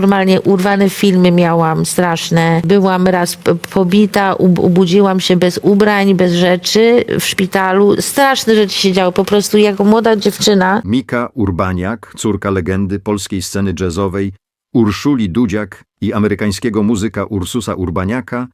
Normalnie urwane filmy miałam straszne. Byłam raz pobita, ub- obudziłam się bez ubrań, bez rzeczy w szpitalu. Straszne rzeczy się działy. Po prostu jako młoda dziewczyna Mika Urbaniak, córka legendy polskiej sceny jazzowej, Urszuli Dudziak i amerykańskiego muzyka Ursusa Urbaniaka,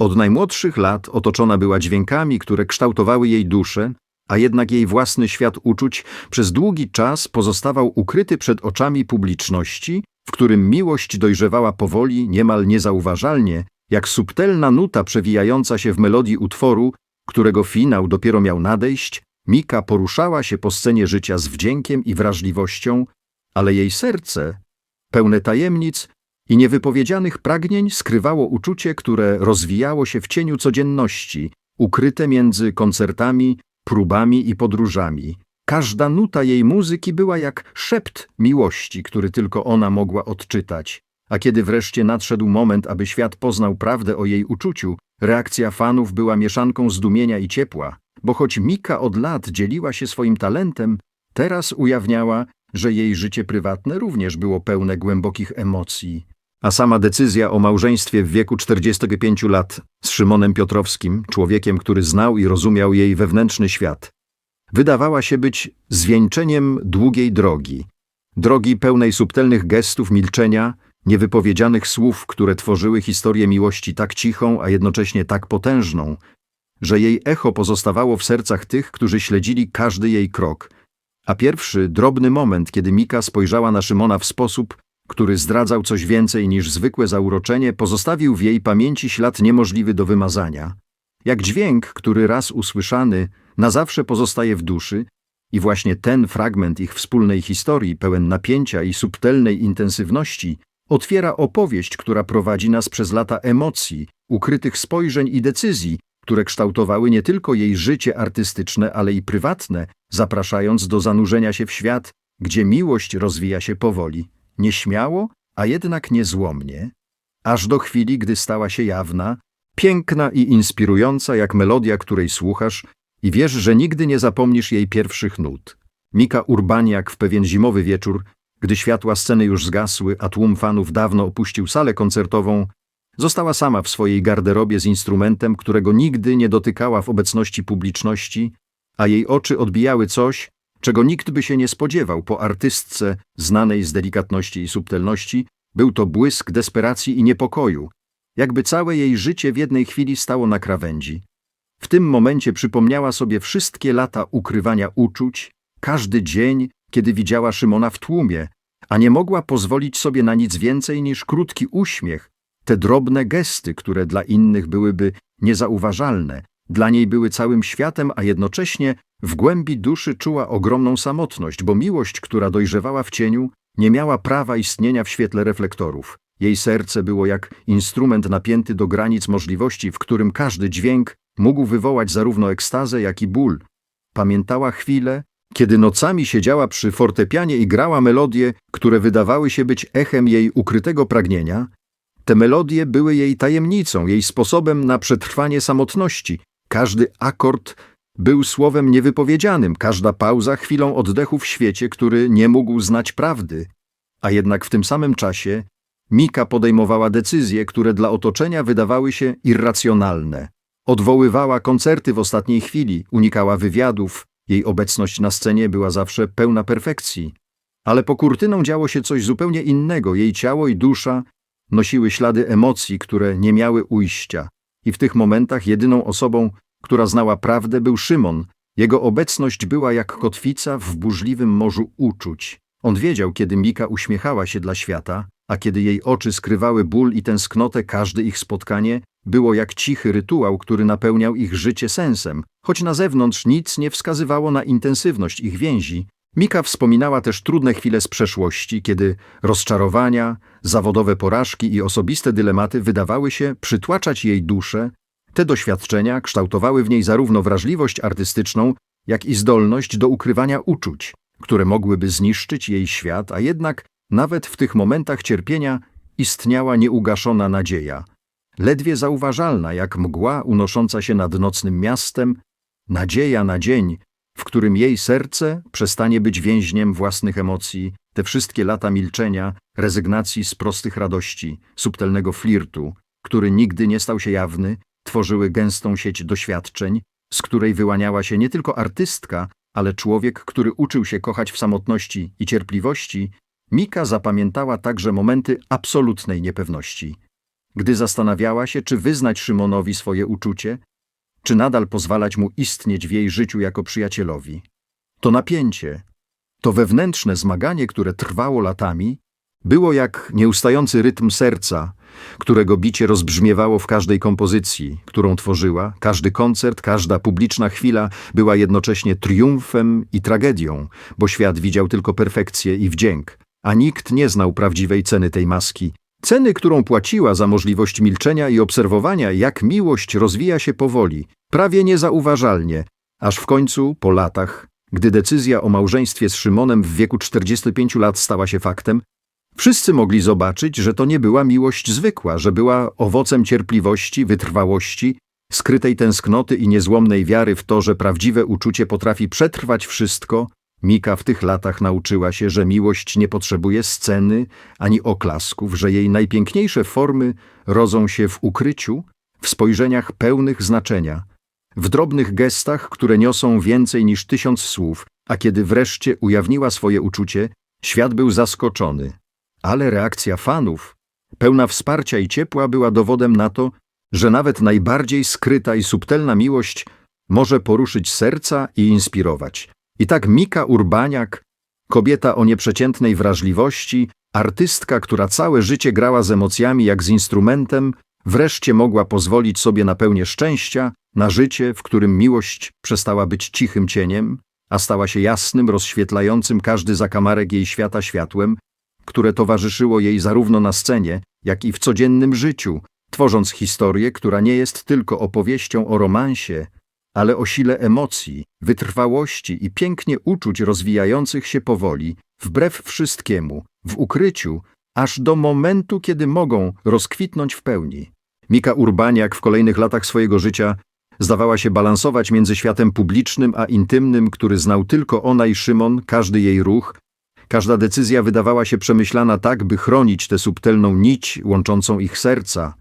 od najmłodszych lat otoczona była dźwiękami, które kształtowały jej duszę, a jednak jej własny świat uczuć przez długi czas pozostawał ukryty przed oczami publiczności, w którym miłość dojrzewała powoli, niemal niezauważalnie, jak subtelna nuta przewijająca się w melodii utworu, którego finał dopiero miał nadejść, Mika poruszała się po scenie życia z wdziękiem i wrażliwością, ale jej serce, pełne tajemnic i niewypowiedzianych pragnień, skrywało uczucie, które rozwijało się w cieniu codzienności, ukryte między koncertami, próbami i podróżami. Każda nuta jej muzyki była jak szept miłości, który tylko ona mogła odczytać. A kiedy wreszcie nadszedł moment, aby świat poznał prawdę o jej uczuciu, reakcja fanów była mieszanką zdumienia i ciepła, bo choć Mika od lat dzieliła się swoim talentem, teraz ujawniała, że jej życie prywatne również było pełne głębokich emocji. A sama decyzja o małżeństwie w wieku 45 lat z Szymonem Piotrowskim, człowiekiem, który znał i rozumiał jej wewnętrzny świat, wydawała się być zwieńczeniem długiej drogi. Drogi pełnej subtelnych gestów milczenia, niewypowiedzianych słów, które tworzyły historię miłości tak cichą, a jednocześnie tak potężną, że jej echo pozostawało w sercach tych, którzy śledzili każdy jej krok. A pierwszy, drobny moment, kiedy Mika spojrzała na Szymona w sposób, który zdradzał coś więcej niż zwykłe zauroczenie, pozostawił w jej pamięci ślad niemożliwy do wymazania. Jak dźwięk, który raz usłyszany, na zawsze pozostaje w duszy, i właśnie ten fragment ich wspólnej historii, pełen napięcia i subtelnej intensywności, otwiera opowieść, która prowadzi nas przez lata emocji, ukrytych spojrzeń i decyzji, które kształtowały nie tylko jej życie artystyczne, ale i prywatne, zapraszając do zanurzenia się w świat, gdzie miłość rozwija się powoli, nieśmiało, a jednak niezłomnie, aż do chwili, gdy stała się jawna, piękna i inspirująca jak melodia, której słuchasz i wiesz, że nigdy nie zapomnisz jej pierwszych nut. Mika Urbaniak w pewien zimowy wieczór, gdy światła sceny już zgasły, a tłum fanów dawno opuścił salę koncertową, została sama w swojej garderobie z instrumentem, którego nigdy nie dotykała w obecności publiczności, a jej oczy odbijały coś, czego nikt by się nie spodziewał po artystce znanej z delikatności i subtelności, był to błysk desperacji i niepokoju, jakby całe jej życie w jednej chwili stało na krawędzi. W tym momencie przypomniała sobie wszystkie lata ukrywania uczuć, każdy dzień, kiedy widziała Szymona w tłumie, a nie mogła pozwolić sobie na nic więcej niż krótki uśmiech, te drobne gesty, które dla innych byłyby niezauważalne, dla niej były całym światem, a jednocześnie w głębi duszy czuła ogromną samotność, bo miłość, która dojrzewała w cieniu, nie miała prawa istnienia w świetle reflektorów. Jej serce było jak instrument napięty do granic możliwości, w którym każdy dźwięk mógł wywołać zarówno ekstazę, jak i ból. Pamiętała chwilę, kiedy nocami siedziała przy fortepianie i grała melodie, które wydawały się być echem jej ukrytego pragnienia. Te melodie były jej tajemnicą, jej sposobem na przetrwanie samotności. Każdy akord był słowem niewypowiedzianym, każda pauza chwilą oddechu w świecie, który nie mógł znać prawdy. A jednak w tym samym czasie Mika podejmowała decyzje, które dla otoczenia wydawały się irracjonalne. Odwoływała koncerty w ostatniej chwili, unikała wywiadów, jej obecność na scenie była zawsze pełna perfekcji. Ale po kurtyną działo się coś zupełnie innego, jej ciało i dusza nosiły ślady emocji, które nie miały ujścia. I w tych momentach jedyną osobą, która znała prawdę, był Szymon. Jego obecność była jak kotwica w burzliwym morzu uczuć. On wiedział, kiedy Mika uśmiechała się dla świata, a kiedy jej oczy skrywały ból i tęsknotę, każde ich spotkanie było jak cichy rytuał, który napełniał ich życie sensem, choć na zewnątrz nic nie wskazywało na intensywność ich więzi. Mika wspominała też trudne chwile z przeszłości, kiedy rozczarowania, zawodowe porażki i osobiste dylematy wydawały się przytłaczać jej duszę. Te doświadczenia kształtowały w niej zarówno wrażliwość artystyczną, jak i zdolność do ukrywania uczuć, które mogłyby zniszczyć jej świat, a jednak nawet w tych momentach cierpienia istniała nieugaszona nadzieja. Ledwie zauważalna jak mgła unosząca się nad nocnym miastem, nadzieja na dzień, w którym jej serce przestanie być więźniem własnych emocji, te wszystkie lata milczenia, rezygnacji z prostych radości, subtelnego flirtu, który nigdy nie stał się jawny, tworzyły gęstą sieć doświadczeń, z której wyłaniała się nie tylko artystka, ale człowiek, który uczył się kochać w samotności i cierpliwości, Mika zapamiętała także momenty absolutnej niepewności. Gdy zastanawiała się, czy wyznać Szymonowi swoje uczucie, czy nadal pozwalać mu istnieć w jej życiu jako przyjacielowi. To napięcie, to wewnętrzne zmaganie, które trwało latami, było jak nieustający rytm serca, którego bicie rozbrzmiewało w każdej kompozycji, którą tworzyła. Każdy koncert, każda publiczna chwila była jednocześnie triumfem i tragedią, bo świat widział tylko perfekcję i wdzięk, a nikt nie znał prawdziwej ceny tej maski. Ceny, którą płaciła za możliwość milczenia i obserwowania, jak miłość rozwija się powoli, prawie niezauważalnie, aż w końcu, po latach, gdy decyzja o małżeństwie z Szymonem w wieku 45 lat stała się faktem, Wszyscy mogli zobaczyć, że to nie była miłość zwykła, że była owocem cierpliwości, wytrwałości, skrytej tęsknoty i niezłomnej wiary w to, że prawdziwe uczucie potrafi przetrwać wszystko. Mika w tych latach nauczyła się, że miłość nie potrzebuje sceny ani oklasków, że jej najpiękniejsze formy rodzą się w ukryciu, w spojrzeniach pełnych znaczenia, w drobnych gestach, które niosą więcej niż tysiąc słów, a kiedy wreszcie ujawniła swoje uczucie, świat był zaskoczony. Ale reakcja fanów, pełna wsparcia i ciepła, była dowodem na to, że nawet najbardziej skryta i subtelna miłość może poruszyć serca i inspirować. I tak Mika Urbaniak, kobieta o nieprzeciętnej wrażliwości, artystka, która całe życie grała z emocjami jak z instrumentem, wreszcie mogła pozwolić sobie na pełnię szczęścia, na życie, w którym miłość przestała być cichym cieniem, a stała się jasnym, rozświetlającym każdy zakamarek jej świata światłem, które towarzyszyło jej zarówno na scenie, jak i w codziennym życiu, tworząc historię, która nie jest tylko opowieścią o romansie, ale o sile emocji, wytrwałości i pięknie uczuć rozwijających się powoli, wbrew wszystkiemu, w ukryciu, aż do momentu, kiedy mogą rozkwitnąć w pełni. Mika Urbaniak w kolejnych latach swojego życia zdawała się balansować między światem publicznym a intymnym, który znał tylko ona i Szymon, każdy jej ruch, Każda decyzja wydawała się przemyślana tak, by chronić tę subtelną nić łączącą ich serca,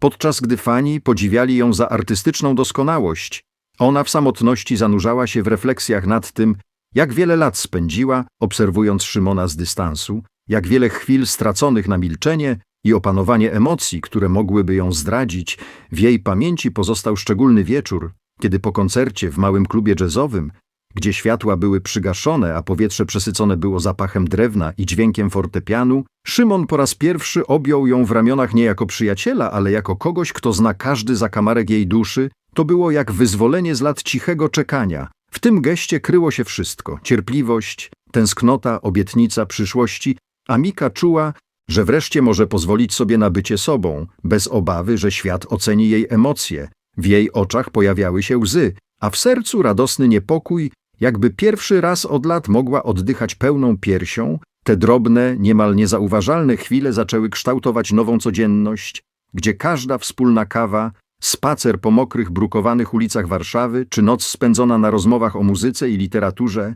podczas gdy fani podziwiali ją za artystyczną doskonałość. Ona w samotności zanurzała się w refleksjach nad tym, jak wiele lat spędziła, obserwując Szymona z dystansu, jak wiele chwil straconych na milczenie i opanowanie emocji, które mogłyby ją zdradzić. W jej pamięci pozostał szczególny wieczór, kiedy po koncercie w małym klubie jazzowym gdzie światła były przygaszone, a powietrze przesycone było zapachem drewna i dźwiękiem fortepianu, Szymon po raz pierwszy objął ją w ramionach nie jako przyjaciela, ale jako kogoś, kto zna każdy zakamarek jej duszy. To było jak wyzwolenie z lat cichego czekania. W tym geście kryło się wszystko: cierpliwość, tęsknota, obietnica przyszłości, a Mika czuła, że wreszcie może pozwolić sobie na bycie sobą, bez obawy, że świat oceni jej emocje. W jej oczach pojawiały się łzy, a w sercu radosny niepokój, jakby pierwszy raz od lat mogła oddychać pełną piersią, te drobne, niemal niezauważalne chwile zaczęły kształtować nową codzienność, gdzie każda wspólna kawa, spacer po mokrych, brukowanych ulicach Warszawy, czy noc spędzona na rozmowach o muzyce i literaturze,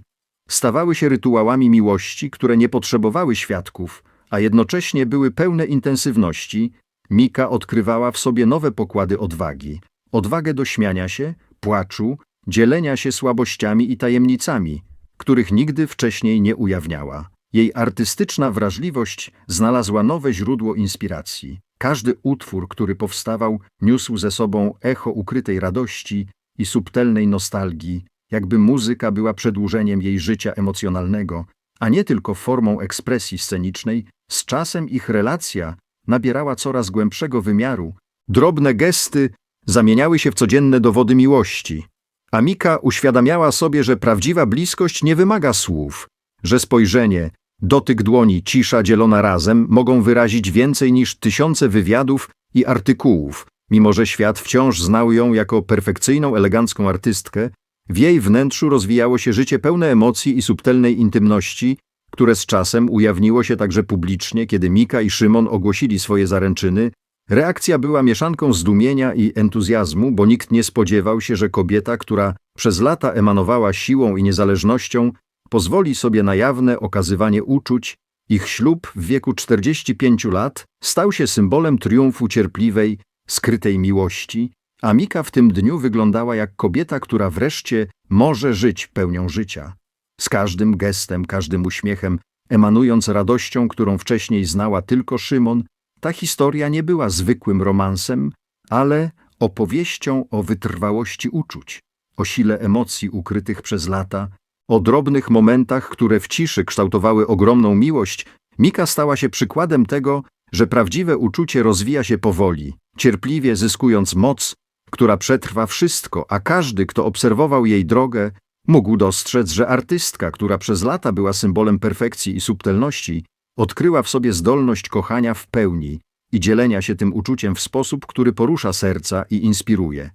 stawały się rytuałami miłości, które nie potrzebowały świadków, a jednocześnie były pełne intensywności. Mika odkrywała w sobie nowe pokłady odwagi. Odwagę do śmiania się, płaczu, dzielenia się słabościami i tajemnicami, których nigdy wcześniej nie ujawniała. Jej artystyczna wrażliwość znalazła nowe źródło inspiracji. Każdy utwór, który powstawał, niósł ze sobą echo ukrytej radości i subtelnej nostalgii, jakby muzyka była przedłużeniem jej życia emocjonalnego, a nie tylko formą ekspresji scenicznej, z czasem ich relacja nabierała coraz głębszego wymiaru. Drobne gesty zamieniały się w codzienne dowody miłości. A Mika uświadamiała sobie, że prawdziwa bliskość nie wymaga słów, że spojrzenie, dotyk dłoni, cisza dzielona razem mogą wyrazić więcej niż tysiące wywiadów i artykułów. Mimo, że świat wciąż znał ją jako perfekcyjną, elegancką artystkę, w jej wnętrzu rozwijało się życie pełne emocji i subtelnej intymności, które z czasem ujawniło się także publicznie, kiedy Mika i Szymon ogłosili swoje zaręczyny. Reakcja była mieszanką zdumienia i entuzjazmu, bo nikt nie spodziewał się, że kobieta, która przez lata emanowała siłą i niezależnością, pozwoli sobie na jawne okazywanie uczuć Ich ślub w wieku 45 lat stał się symbolem triumfu cierpliwej, skrytej miłości, a Mika w tym dniu wyglądała jak kobieta, która wreszcie może żyć pełnią życia. Z każdym gestem, każdym uśmiechem, emanując radością, którą wcześniej znała tylko Szymon, ta historia nie była zwykłym romansem, ale opowieścią o wytrwałości uczuć, o sile emocji ukrytych przez lata, o drobnych momentach, które w ciszy kształtowały ogromną miłość, Mika stała się przykładem tego, że prawdziwe uczucie rozwija się powoli, cierpliwie zyskując moc, która przetrwa wszystko, a każdy, kto obserwował jej drogę, mógł dostrzec, że artystka, która przez lata była symbolem perfekcji i subtelności, odkryła w sobie zdolność kochania w pełni i dzielenia się tym uczuciem w sposób, który porusza serca i inspiruje.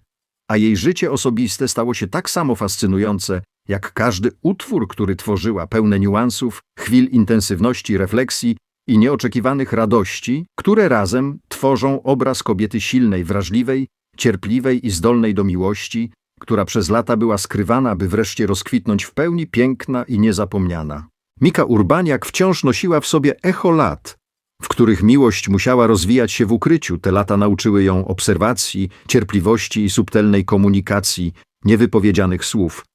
A jej życie osobiste stało się tak samo fascynujące, jak każdy utwór, który tworzyła, pełne niuansów, chwil intensywności refleksji i nieoczekiwanych radości, które razem tworzą obraz kobiety silnej, wrażliwej, cierpliwej i zdolnej do miłości, która przez lata była skrywana, by wreszcie rozkwitnąć w pełni piękna i niezapomniana. Mika Urbaniak wciąż nosiła w sobie echo lat, w których miłość musiała rozwijać się w ukryciu. Te lata nauczyły ją obserwacji, cierpliwości i subtelnej komunikacji, niewypowiedzianych słów.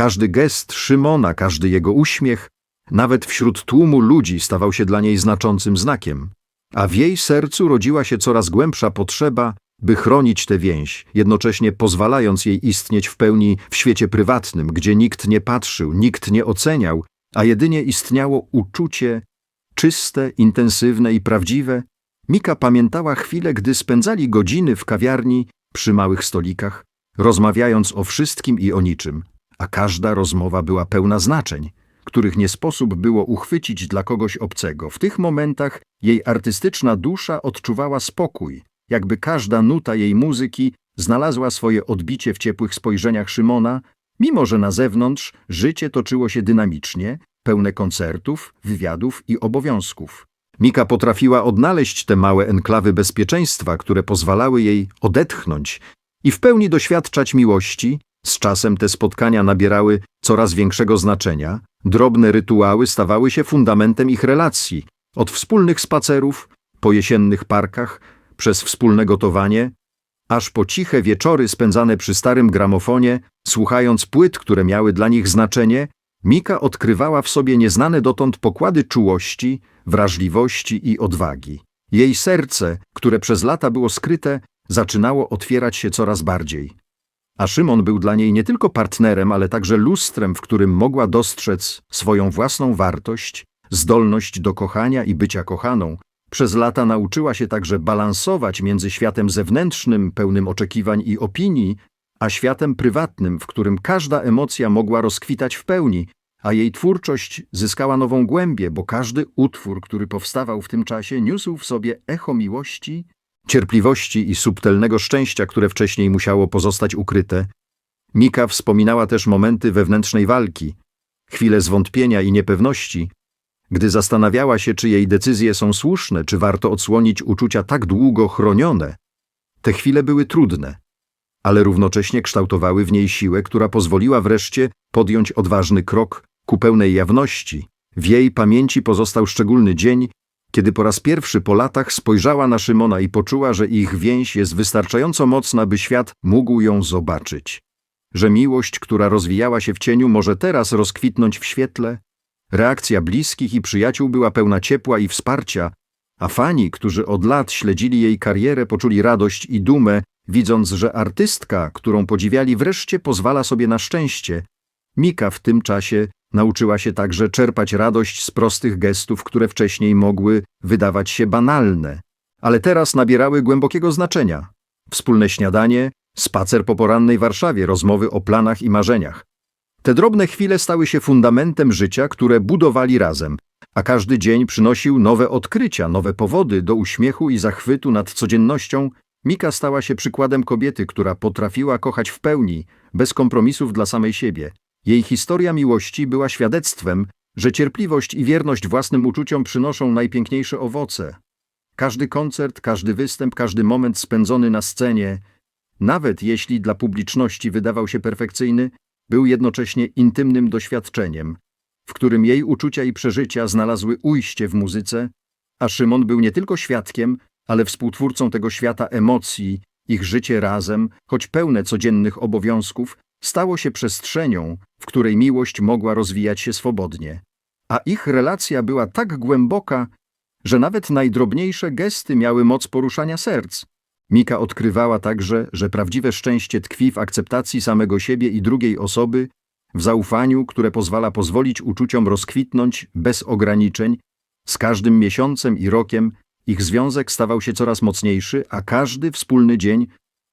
Każdy gest Szymona, każdy jego uśmiech, nawet wśród tłumu ludzi stawał się dla niej znaczącym znakiem. A w jej sercu rodziła się coraz głębsza potrzeba, by chronić tę więź, jednocześnie pozwalając jej istnieć w pełni w świecie prywatnym, gdzie nikt nie patrzył, nikt nie oceniał, a jedynie istniało uczucie czyste, intensywne i prawdziwe. Mika pamiętała chwilę, gdy spędzali godziny w kawiarni przy małych stolikach, rozmawiając o wszystkim i o niczym, a każda rozmowa była pełna znaczeń, których nie sposób było uchwycić dla kogoś obcego. W tych momentach jej artystyczna dusza odczuwała spokój, jakby każda nuta jej muzyki znalazła swoje odbicie w ciepłych spojrzeniach Szymona, mimo że na zewnątrz życie toczyło się dynamicznie, pełne koncertów, wywiadów i obowiązków. Mika potrafiła odnaleźć te małe enklawy bezpieczeństwa, które pozwalały jej odetchnąć i w pełni doświadczać miłości. Z czasem te spotkania nabierały coraz większego znaczenia, drobne rytuały stawały się fundamentem ich relacji, od wspólnych spacerów, po jesiennych parkach, przez wspólne gotowanie, aż po ciche wieczory spędzane przy starym gramofonie, słuchając płyt, które miały dla nich znaczenie, Mika odkrywała w sobie nieznane dotąd pokłady czułości, wrażliwości i odwagi. Jej serce, które przez lata było skryte, zaczynało otwierać się coraz bardziej. A Szymon był dla niej nie tylko partnerem, ale także lustrem, w którym mogła dostrzec swoją własną wartość, zdolność do kochania i bycia kochaną. Przez lata nauczyła się także balansować między światem zewnętrznym, pełnym oczekiwań i opinii, a światem prywatnym, w którym każda emocja mogła rozkwitać w pełni, a jej twórczość zyskała nową głębię, bo każdy utwór, który powstawał w tym czasie, niósł w sobie echo miłości, cierpliwości i subtelnego szczęścia, które wcześniej musiało pozostać ukryte. Mika wspominała też momenty wewnętrznej walki, chwile zwątpienia i niepewności, gdy zastanawiała się, czy jej decyzje są słuszne, czy warto odsłonić uczucia tak długo chronione. Te chwile były trudne, ale równocześnie kształtowały w niej siłę, która pozwoliła wreszcie podjąć odważny krok ku pełnej jawności. W jej pamięci pozostał szczególny dzień, kiedy po raz pierwszy po latach spojrzała na Szymona i poczuła, że ich więź jest wystarczająco mocna, by świat mógł ją zobaczyć. Że miłość, która rozwijała się w cieniu, może teraz rozkwitnąć w świetle. Reakcja bliskich i przyjaciół była pełna ciepła i wsparcia, a fani, którzy od lat śledzili jej karierę, poczuli radość i dumę, widząc, że artystka, którą podziwiali, wreszcie pozwala sobie na szczęście. Mika w tym czasie nauczyła się także czerpać radość z prostych gestów, które wcześniej mogły wydawać się banalne, ale teraz nabierały głębokiego znaczenia. Wspólne śniadanie, spacer po porannej Warszawie, rozmowy o planach i marzeniach. Te drobne chwile stały się fundamentem życia, które budowali razem, a każdy dzień przynosił nowe odkrycia, nowe powody do uśmiechu i zachwytu nad codziennością. Mika stała się przykładem kobiety, która potrafiła kochać w pełni, bez kompromisów dla samej siebie. Jej historia miłości była świadectwem, że cierpliwość i wierność własnym uczuciom przynoszą najpiękniejsze owoce. Każdy koncert, każdy występ, każdy moment spędzony na scenie, nawet jeśli dla publiczności wydawał się perfekcyjny, był jednocześnie intymnym doświadczeniem, w którym jej uczucia i przeżycia znalazły ujście w muzyce, a Szymon był nie tylko świadkiem, ale współtwórcą tego świata emocji, ich życie razem, choć pełne codziennych obowiązków, stało się przestrzenią, w której miłość mogła rozwijać się swobodnie. A ich relacja była tak głęboka, że nawet najdrobniejsze gesty miały moc poruszania serc. Mika odkrywała także, że prawdziwe szczęście tkwi w akceptacji samego siebie i drugiej osoby, w zaufaniu, które pozwala pozwolić uczuciom rozkwitnąć bez ograniczeń. Z każdym miesiącem i rokiem ich związek stawał się coraz mocniejszy, a każdy wspólny dzień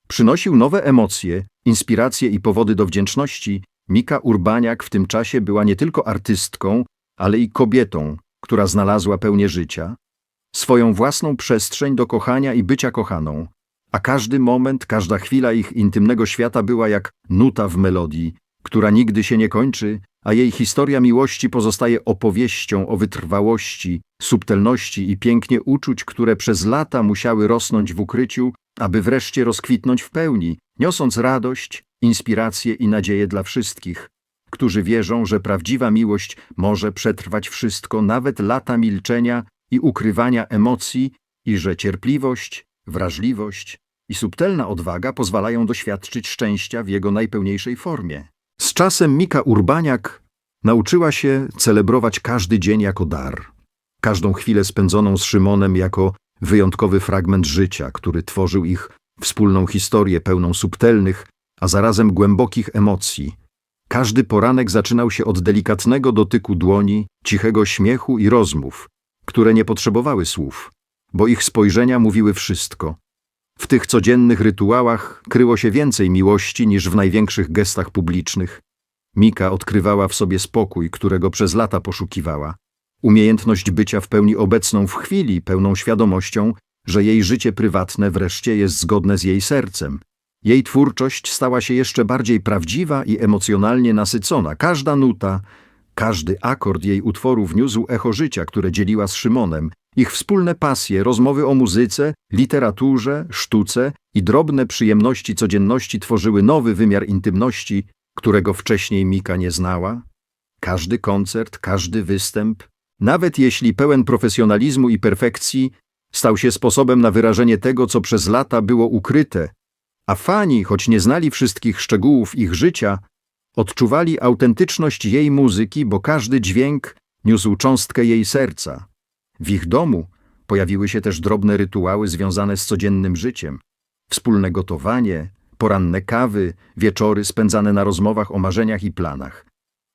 przynosił nowe emocje, inspiracje i powody do wdzięczności. Mika Urbaniak w tym czasie była nie tylko artystką, ale i kobietą, która znalazła pełnię życia, swoją własną przestrzeń do kochania i bycia kochaną, a każdy moment, każda chwila ich intymnego świata była jak nuta w melodii, która nigdy się nie kończy, a jej historia miłości pozostaje opowieścią o wytrwałości, subtelności i pięknie uczuć, które przez lata musiały rosnąć w ukryciu, aby wreszcie rozkwitnąć w pełni, niosąc radość, inspirację i nadzieję dla wszystkich, którzy wierzą, że prawdziwa miłość może przetrwać wszystko, nawet lata milczenia i ukrywania emocji i że cierpliwość, wrażliwość i subtelna odwaga pozwalają doświadczyć szczęścia w jego najpełniejszej formie. Z czasem Mika Urbaniak nauczyła się celebrować każdy dzień jako dar, każdą chwilę spędzoną z Szymonem jako wyjątkowy fragment życia, który tworzył ich wspólną historię pełną subtelnych, a zarazem głębokich emocji. Każdy poranek zaczynał się od delikatnego dotyku dłoni, cichego śmiechu i rozmów, które nie potrzebowały słów, bo ich spojrzenia mówiły wszystko. W tych codziennych rytuałach kryło się więcej miłości niż w największych gestach publicznych. Mika odkrywała w sobie spokój, którego przez lata poszukiwała. Umiejętność bycia w pełni obecną w chwili, pełną świadomością, że jej życie prywatne wreszcie jest zgodne z jej sercem. Jej twórczość stała się jeszcze bardziej prawdziwa i emocjonalnie nasycona. Każda nuta, każdy akord jej utworu wniósł echo życia, które dzieliła z Szymonem. Ich wspólne pasje, rozmowy o muzyce, literaturze, sztuce i drobne przyjemności codzienności tworzyły nowy wymiar intymności, którego wcześniej Mika nie znała. Każdy koncert, każdy występ, nawet jeśli pełen profesjonalizmu i perfekcji, stał się sposobem na wyrażenie tego, co przez lata było ukryte, a fani, choć nie znali wszystkich szczegółów ich życia, odczuwali autentyczność jej muzyki, bo każdy dźwięk niósł cząstkę jej serca. W ich domu pojawiły się też drobne rytuały związane z codziennym życiem. Wspólne gotowanie, poranne kawy, wieczory spędzane na rozmowach o marzeniach i planach.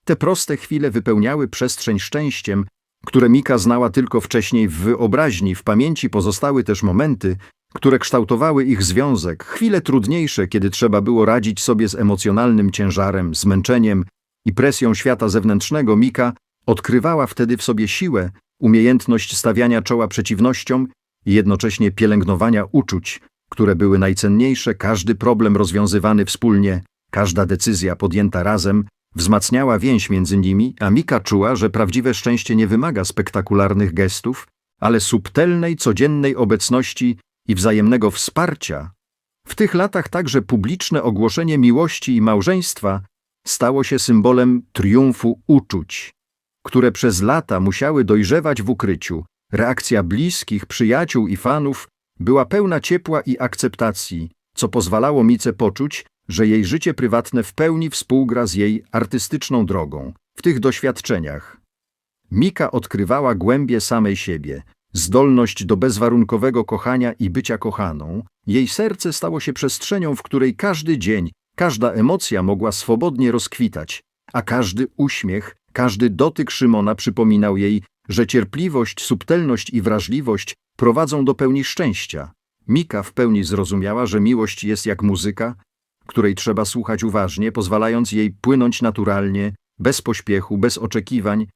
Te proste chwile wypełniały przestrzeń szczęściem, które Mika znała tylko wcześniej w wyobraźni, w pamięci pozostały też momenty, które kształtowały ich związek, chwile trudniejsze, kiedy trzeba było radzić sobie z emocjonalnym ciężarem, zmęczeniem i presją świata zewnętrznego, Mika odkrywała wtedy w sobie siłę, umiejętność stawiania czoła przeciwnościom i jednocześnie pielęgnowania uczuć, które były najcenniejsze, każdy problem rozwiązywany wspólnie, każda decyzja podjęta razem wzmacniała więź między nimi, a Mika czuła, że prawdziwe szczęście nie wymaga spektakularnych gestów, ale subtelnej, codziennej obecności i wzajemnego wsparcia. W tych latach także publiczne ogłoszenie miłości i małżeństwa stało się symbolem triumfu uczuć, które przez lata musiały dojrzewać w ukryciu. Reakcja bliskich, przyjaciół i fanów była pełna ciepła i akceptacji, co pozwalało Mice poczuć, że jej życie prywatne w pełni współgra z jej artystyczną drogą. W tych doświadczeniach Mika odkrywała głębie samej siebie, zdolność do bezwarunkowego kochania i bycia kochaną. Jej serce stało się przestrzenią, w której każdy dzień, każda emocja mogła swobodnie rozkwitać, a każdy uśmiech, każdy dotyk Szymona przypominał jej, że cierpliwość, subtelność i wrażliwość prowadzą do pełni szczęścia. Mika w pełni zrozumiała, że miłość jest jak muzyka, której trzeba słuchać uważnie, pozwalając jej płynąć naturalnie, bez pośpiechu, bez oczekiwań,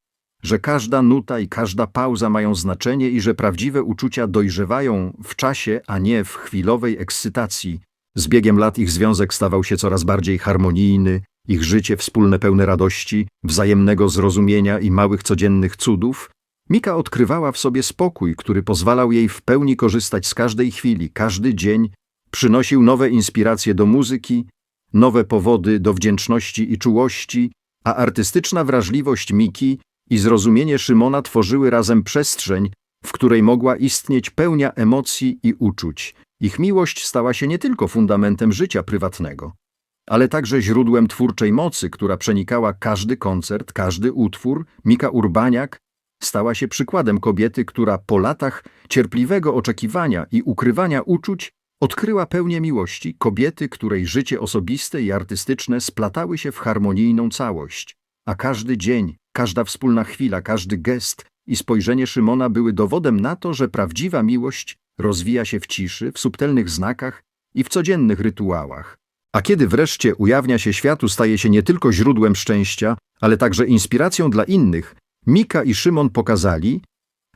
że każda nuta i każda pauza mają znaczenie i że prawdziwe uczucia dojrzewają w czasie, a nie w chwilowej ekscytacji. Z biegiem lat ich związek stawał się coraz bardziej harmonijny, ich życie wspólne pełne radości, wzajemnego zrozumienia i małych codziennych cudów. Mika odkrywała w sobie spokój, który pozwalał jej w pełni korzystać z każdej chwili, każdy dzień przynosił nowe inspiracje do muzyki, nowe powody do wdzięczności i czułości, a artystyczna wrażliwość Miki i zrozumienie Szymona tworzyły razem przestrzeń, w której mogła istnieć pełnia emocji i uczuć. Ich miłość stała się nie tylko fundamentem życia prywatnego, ale także źródłem twórczej mocy, która przenikała każdy koncert, każdy utwór. Mika Urbaniak stała się przykładem kobiety, która po latach cierpliwego oczekiwania i ukrywania uczuć odkryła pełnię miłości, kobiety, której życie osobiste i artystyczne splatały się w harmonijną całość, a każdy dzień, każda wspólna chwila, każdy gest i spojrzenie Szymona były dowodem na to, że prawdziwa miłość rozwija się w ciszy, w subtelnych znakach i w codziennych rytuałach. A kiedy wreszcie ujawnia się światu, staje się nie tylko źródłem szczęścia, ale także inspiracją dla innych, Mika i Szymon pokazali,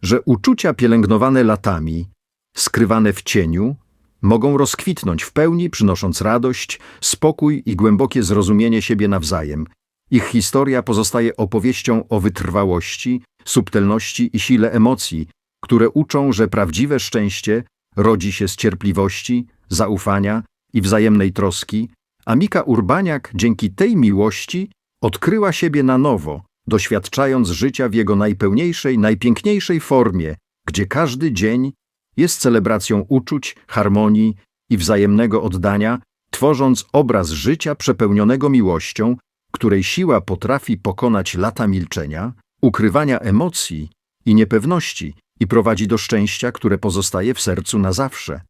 że uczucia pielęgnowane latami, skrywane w cieniu, mogą rozkwitnąć w pełni, przynosząc radość, spokój i głębokie zrozumienie siebie nawzajem. Ich historia pozostaje opowieścią o wytrwałości, subtelności i sile emocji, które uczą, że prawdziwe szczęście rodzi się z cierpliwości, zaufania i wzajemnej troski, a Mika Urbaniak dzięki tej miłości odkryła siebie na nowo, doświadczając życia w jego najpełniejszej, najpiękniejszej formie, gdzie każdy dzień jest celebracją uczuć, harmonii i wzajemnego oddania, tworząc obraz życia przepełnionego miłością, której siła potrafi pokonać lata milczenia, ukrywania emocji i niepewności i prowadzi do szczęścia, które pozostaje w sercu na zawsze.